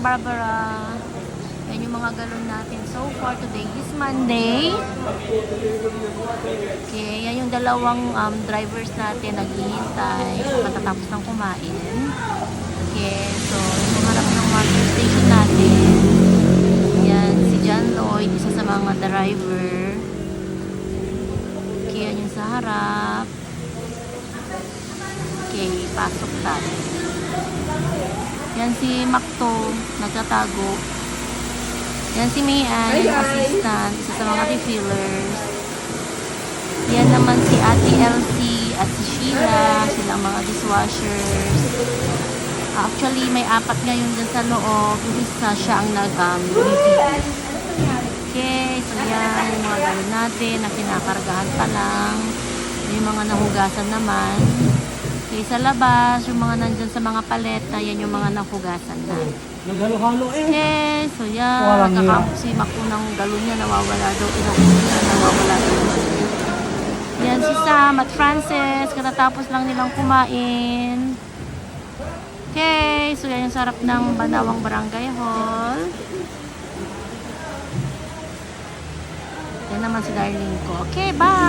Barbara. Yan yung mga galon natin. So far, today is Monday. Okay, yan yung dalawang um, drivers natin naghihintay matatapos ng kumain. Okay, so yung harap ng water station natin. Yan, si John Lloyd, isa sa mga driver. Okay, yan yung sa harap. Okay, pasok tayo. Yan si Makto, nagtatago. Yan si Mayan, yung assistant, isa sa mga refillers. Yan naman si Ate Elsie at si Sheila, silang mga dishwashers. Actually, may apat ngayon dyan sa loob. Yung isa siya ang nag-refill. okay, so yan, yung mga gamit natin na kinakargahan pa lang. Yung mga nahugasan naman. Okay, sa labas, yung mga nandyan sa mga paleta, yan yung mga nahugasan na. Naghalo-halo eh. Okay, so yan, Walang nagkakampo si Maku ng galon niya, nawawala daw, inukusin niya, nawawala daw. Yan si Sam at Frances, katatapos lang nilang kumain. Okay, so yan yung sarap ng Banawang Barangay Hall. Yan naman si darling ko. Okay, bye!